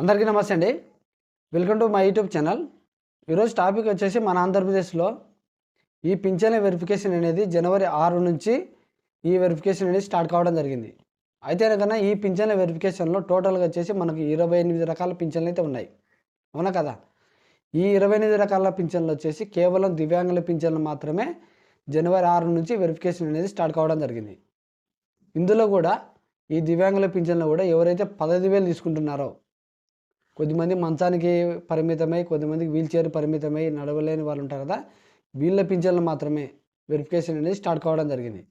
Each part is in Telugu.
అందరికీ నమస్తే అండి. Welcome to my YouTube channel. ఈరోజు టాపిక్ వచ్చేసి మన ఆంధ్రప్రదేశ్లో ఈ పింఛన్ వెరిఫికేషన్ అనేది జనవరి ఆరు నుంచి ఈ వెరిఫికేషన్ అనేది స్టార్ట్ కావడం జరిగింది. అయితే కనుక ఈ పింఛన్ల వెరిఫికేషన్లో టోటల్గా వచ్చేసి మనకి ఇరవై ఎనిమిది రకాల పింఛన్లు అయితే ఉన్నాయి. అవునా కదా? ఈ ఇరవై ఎనిమిది రకాల పింఛన్లు వచ్చేసి కేవలం దివ్యాంగుల పింఛన్లు మాత్రమే జనవరి ఆరు నుంచి వెరిఫికేషన్ అనేది స్టార్ట్ కావడం జరిగింది. ఇందులో కూడా ఈ దివ్యాంగుల పింఛన్లు కూడా ఎవరైతే పదహైదు వేలు తీసుకుంటున్నారో కొద్దిమంది మంచానికి పరిమితమై కొద్దిమందికి వీల్ చైర్ పరిమితమై నడవలేని వాళ్ళు ఉంటారు కదా వీళ్ళ పింఛన్లు మాత్రమే వెరిఫికేషన్ అనేది స్టార్ట్ కావడం జరిగింది.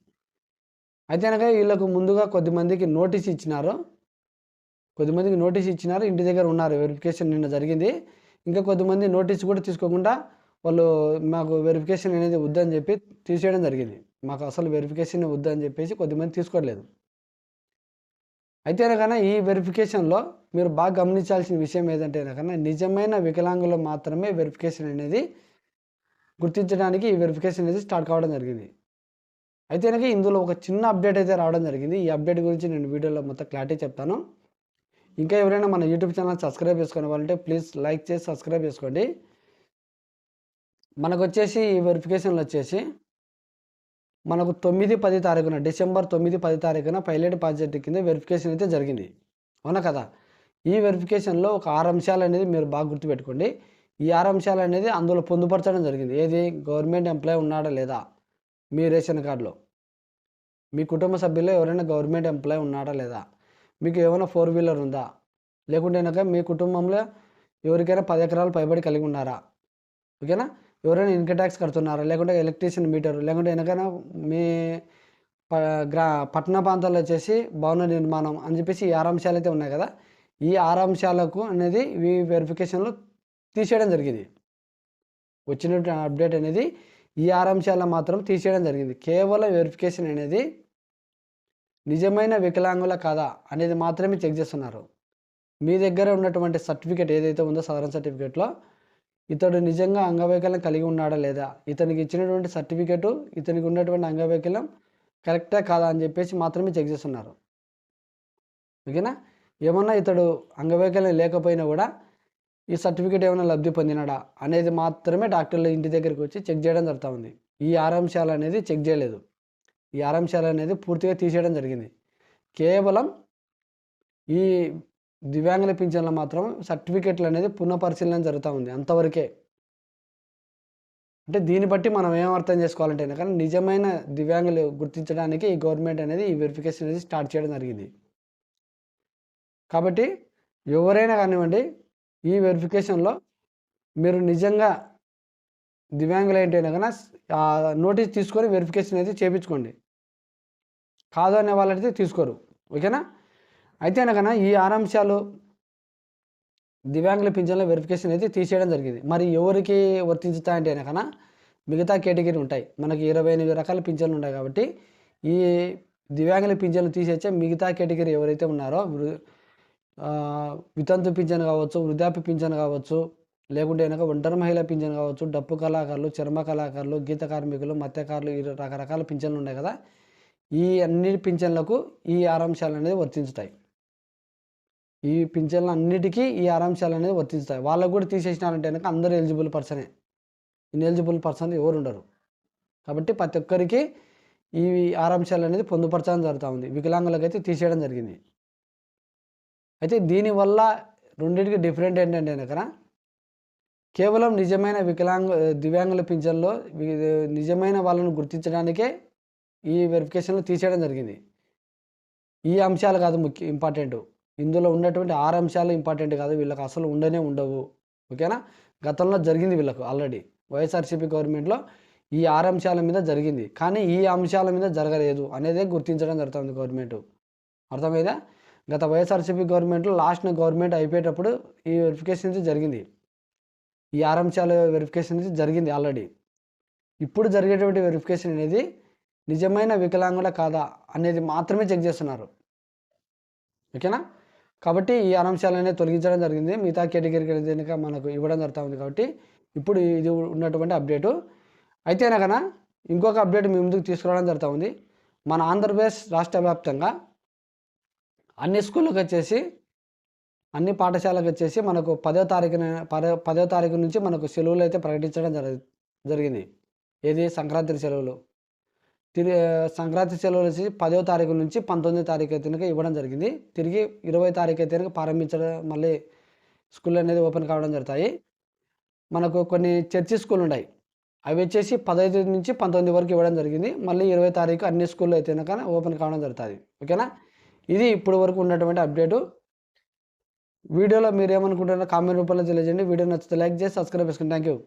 అయితే కనుక వీళ్ళకు ముందుగా కొద్దిమందికి నోటీస్ ఇచ్చినారు. కొద్దిమందికి నోటీస్ ఇచ్చినారు ఇంటి దగ్గర ఉన్నారు వెరిఫికేషన్ నిన్న జరిగింది. ఇంకా కొద్దిమంది నోటీస్ కూడా తీసుకోకుండా వాళ్ళు మాకు వెరిఫికేషన్ అనేది వద్దని చెప్పి తీసేయడం జరిగింది. మాకు అసలు వెరిఫికేషన్ వద్దని చెప్పేసి కొద్దిమంది తీసుకోవట్లేదు అయితే కన్నా ఈ వెరిఫికేషన్లో మీరు బాగా గమనించాల్సిన విషయం ఏదంటే కన్నా నిజమైన వికలాంగులు మాత్రమే వెరిఫికేషన్ అనేది గుర్తించడానికి ఈ వెరిఫికేషన్ అనేది స్టార్ట్ కావడం జరిగింది. అయితే కనుక ఇందులో ఒక చిన్న అప్డేట్ అయితే రావడం జరిగింది. ఈ అప్డేట్ గురించి నేను వీడియోలో మొత్తం క్లారిటీ చెప్తాను. ఇంకా ఎవరైనా మన యూట్యూబ్ ఛానల్ సబ్స్క్రైబ్ చేసుకునే వాళ్ళంటే ప్లీజ్ లైక్ చేసి సబ్స్క్రైబ్ చేసుకోండి. మనకు వచ్చేసి ఈ వెరిఫికేషన్లు వచ్చేసి మనకు తొమ్మిది పది తారీఖున డిసెంబర్ తొమ్మిది పది తారీఖున పైలట్ ప్రాజెక్ట్ కింద వెరిఫికేషన్ అయితే జరిగింది. అవునా కదా? ఈ వెరిఫికేషన్లో ఒక ఆరు అంశాలు అనేది మీరు బాగా గుర్తుపెట్టుకోండి. ఈ ఆరు అంశాలు అనేది అందులో పొందుపరచడం జరిగింది. ఏది? గవర్నమెంట్ ఎంప్లాయ్ ఉన్నాడా లేదా? మీ రేషన్ కార్డులో. మీ కుటుంబ సభ్యుల్లో ఎవరైనా గవర్నమెంట్ ఎంప్లాయ్ ఉన్నాడా లేదా? మీకు ఏమైనా ఫోర్ వీలర్ ఉందా? లేకుంటే కనుక మీ కుటుంబంలో ఎవరికైనా పది ఎకరాలు పైబడి కలిగి ఉన్నారా? ఓకేనా? ఎవరైనా ఇన్కమ్ ట్యాక్స్ కడుతున్నారా? లేకుంటే ఎలక్ట్రీషియన్ మీటర్ లేకుంటే వెనకైనా మీ ప గ్రా పట్టణ ప్రాంతాల్లో వచ్చేసి భవన నిర్మాణం అని చెప్పేసి ఈ ఆరు అంశాలు అయితే ఉన్నాయి కదా? ఈ ఆరు అంశాలకు అనేది ఈ వెరిఫికేషన్లో తీసేయడం జరిగింది. వచ్చినటువంటి అప్డేట్ అనేది ఈ ఆరు మాత్రం తీసేయడం జరిగింది. కేవలం వెరిఫికేషన్ అనేది నిజమైన వికలాంగుల కాదా అనేది మాత్రమే చెక్ చేస్తున్నారు. మీ దగ్గర ఉన్నటువంటి సర్టిఫికేట్ ఏదైతే ఉందో సదరన్ సర్టిఫికేట్లో ఇతడు నిజంగా అంగవైకల్యం కలిగి ఉన్నాడా లేదా? ఇతనికి ఇచ్చినటువంటి సర్టిఫికేటు ఇతనికి ఉన్నటువంటి అంగవైకల్యం కరెక్టా కాదా అని చెప్పేసి మాత్రమే చెక్ చేస్తున్నారు. ఓకేనా? ఏమన్నా ఇతడు అంగవైకల్యం లేకపోయినా కూడా ఈ సర్టిఫికేట్ ఏమైనా లబ్ధి పొందినాడా అనేది మాత్రమే డాక్టర్లు ఇంటి దగ్గరికి వచ్చి చెక్ చేయడం జరుగుతూ ఉంది. ఈ ఆరాంశాలు అనేది చెక్ చేయలేదు. ఈ ఆరాంశాలు అనేది పూర్తిగా తీసేయడం జరిగింది. కేవలం ఈ దివ్యాంగుల పింఛన్లు మాత్రం సర్టిఫికెట్లు అనేది పునఃపరిశీలన జరుగుతూ ఉంది అంతవరకే. అంటే దీన్ని బట్టి మనం ఏం అర్థం చేసుకోవాలంటే కానీ నిజమైన దివ్యాంగులు గుర్తించడానికి ఈ గవర్నమెంట్ అనేది ఈ వెరిఫికేషన్ అనేది స్టార్ట్ చేయడం జరిగింది. కాబట్టి ఎవరైనా కానివ్వండి ఈ వెరిఫికేషన్లో మీరు నిజంగా దివ్యాంగులు ఏంటైనా కానీ ఆ నోటీస్ తీసుకొని వెరిఫికేషన్ అయితే చేయించుకోండి కాదు అనే వాళ్ళైతే తీసుకోరు. ఓకేనా? అయితే అనగా ఈ ఆరాంశాలు దివ్యాంగుల పింఛన్ల వెరిఫికేషన్ అయితే తీసేయడం జరిగింది. మరి ఎవరికి వర్తించుతాయంటే కనుక మిగతా కేటగిరీ ఉంటాయి. మనకి ఇరవై ఎనిమిది రకాల పింఛన్లు ఉన్నాయి కాబట్టి ఈ దివ్యాంగుల పింఛన్లు తీసేచ్చే మిగతా కేటగిరీ ఎవరైతే ఉన్నారో వృ- వితంతు పింఛన్ కావచ్చు వృద్ధాప్య పింఛన్ కావచ్చు లేకుంటే కనుక ఒంటరి మహిళా పింఛన్ కావచ్చు డప్పు కళాకారులు చర్మ కళాకారులు గీత కార్మికులు మత్స్యకారులు ఈ రకరకాల పింఛన్లు ఉన్నాయి కదా. ఈ అన్ని పింఛన్లకు ఈ ఆరంశాలు అనేది వర్తించుతాయి. ఈ పింఛన్లు అన్నిటికీ ఈ ఆరాంశాలు అనేది వర్తిస్తాయి. వాళ్ళకు కూడా తీసేసినారంటే కనుక అందరూ ఎలిజిబుల్ పర్సనే ఇన్ఎలిజిబుల్ పర్సన్ ఎవరు ఉండరు. కాబట్టి ప్రతి ఒక్కరికి ఈ ఆరాంశాలు అనేది పొందుపరచడం జరుగుతూ ఉంది. వికలాంగులకైతే తీసేయడం జరిగింది. అయితే దీనివల్ల రెండింటికి డిఫరెంట్ ఏంటంటే కనుక కేవలం నిజమైన వికలాంగ దివ్యాంగుల పింఛన్లో నిజమైన వాళ్ళను గుర్తించడానికే ఈ వెరిఫికేషన్లు తీసేయడం జరిగింది. ఈ అంశాలు కాదు ముఖ్య ఇంపార్టెంట్ ఇందులో ఉన్నటువంటి ఆరు అంశాలు ఇంపార్టెంట్ కాదు. వీళ్ళకి అసలు ఉండనే ఉండవు. ఓకేనా? గతంలో జరిగింది వీళ్ళకు ఆల్రెడీ వైఎస్ఆర్సీపీ గవర్నమెంట్లో ఈ ఆరు అంశాల మీద జరిగింది. కానీ ఈ అంశాల మీద జరగలేదు అనేదే గుర్తించడం జరుగుతుంది గవర్నమెంట్ అర్థమైందా? గత వైఎస్ఆర్సీపీ గవర్నమెంట్లో లాస్ట్ గవర్నమెంట్ అయిపోయేటప్పుడు ఈ వెరిఫికేషన్ నుంచి జరిగింది. ఈ ఆరు అంశాల వెరిఫికేషన్ నుంచి జరిగింది ఆల్రెడీ ఇప్పుడు జరిగేటువంటి వెరిఫికేషన్ అనేది నిజమైన వికలాంగుల కాదా అనేది మాత్రమే చెక్ చేస్తున్నారు. ఓకేనా? కాబట్టి ఈ అనంశాలనే తొలగించడం జరిగింది. మిగతా కేటగిరీకి అనేది కనుక మనకు ఇవ్వడం జరుగుతూ ఉంది కాబట్టి ఇప్పుడు ఇది ఉన్నటువంటి అప్డేటు. అయితే కన్నా ఇంకొక అప్డేట్ మీ ముందుకు తీసుకురావడం జరుగుతూ ఉంది. మన ఆంధ్రప్రదేశ్ రాష్ట్ర వ్యాప్తంగా అన్ని స్కూళ్ళకి వచ్చేసి అన్ని పాఠశాలకు వచ్చేసి మనకు పదో తారీఖున పదో పదో తారీఖు నుంచి మనకు సెలవులు అయితే ప్రకటించడం జరి జరిగింది. ఏది? సంక్రాంతి సెలవులు. తిరిగి సంక్రాంతి సెలవులు వచ్చి పదో తారీఖు నుంచి పంతొమ్మిదో తారీఖు అయితే ఇవ్వడం జరిగింది. తిరిగి ఇరవై తారీఖు అయితే ప్రారంభించడం మళ్ళీ స్కూల్ అనేది ఓపెన్ కావడం జరుగుతాయి. మనకు కొన్ని చర్చి స్కూల్ ఉన్నాయి. అవి వచ్చేసి పదహైదు నుంచి పంతొమ్మిది వరకు ఇవ్వడం జరిగింది. మళ్ళీ ఇరవై తారీఖు అన్ని స్కూల్లో అయితే కనుక ఓపెన్ కావడం జరుగుతుంది. ఓకేనా? ఇది ఇప్పుడు వరకు ఉన్నటువంటి అప్డేటు. వీడియోలో మీరు ఏమనుకుంటున్నారో కామెంట్ రూపంలో తెలియజేయండి. వీడియో నచ్చితే లైక్ చేసి సబ్స్క్రైబ్ చేసుకోండి థ్యాంక్ యూ